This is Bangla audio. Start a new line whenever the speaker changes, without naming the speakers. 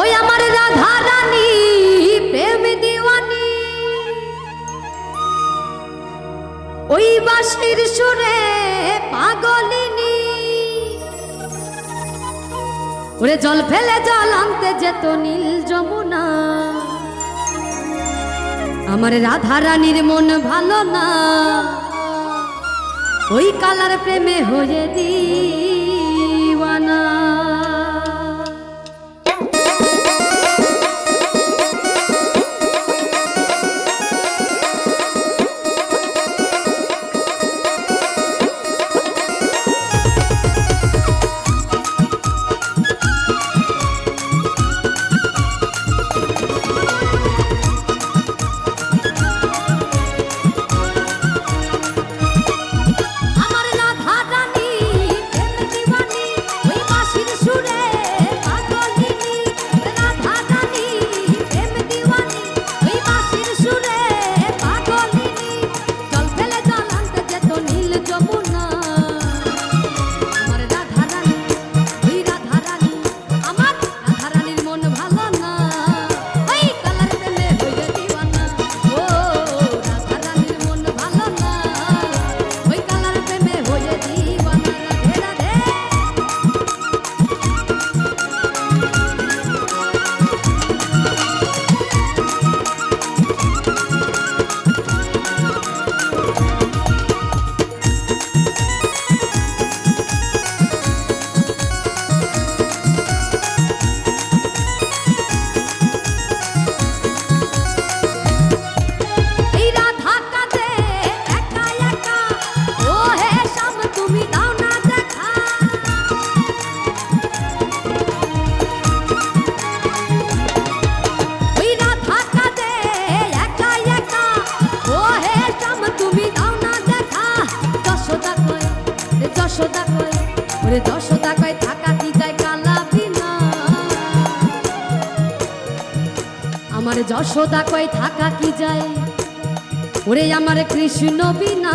ওই আমার রাধা রানী প্রেম দিওয়ানি। ওই বাসির সুরে পাগলিনী। ওরে জল ফেলে জল আনতে যেত নীল যমুনা। আমার রাধা রানীর মন ভালো না। ওই কালার প্রেমে হয়ে দিই দশটা কয়, ওরে কয়, থাকা কি যায় কালা বিনা আমার যশোদা কয়, থাকা কি যায়? ওরে আমার কৃষ্ণ বিনা।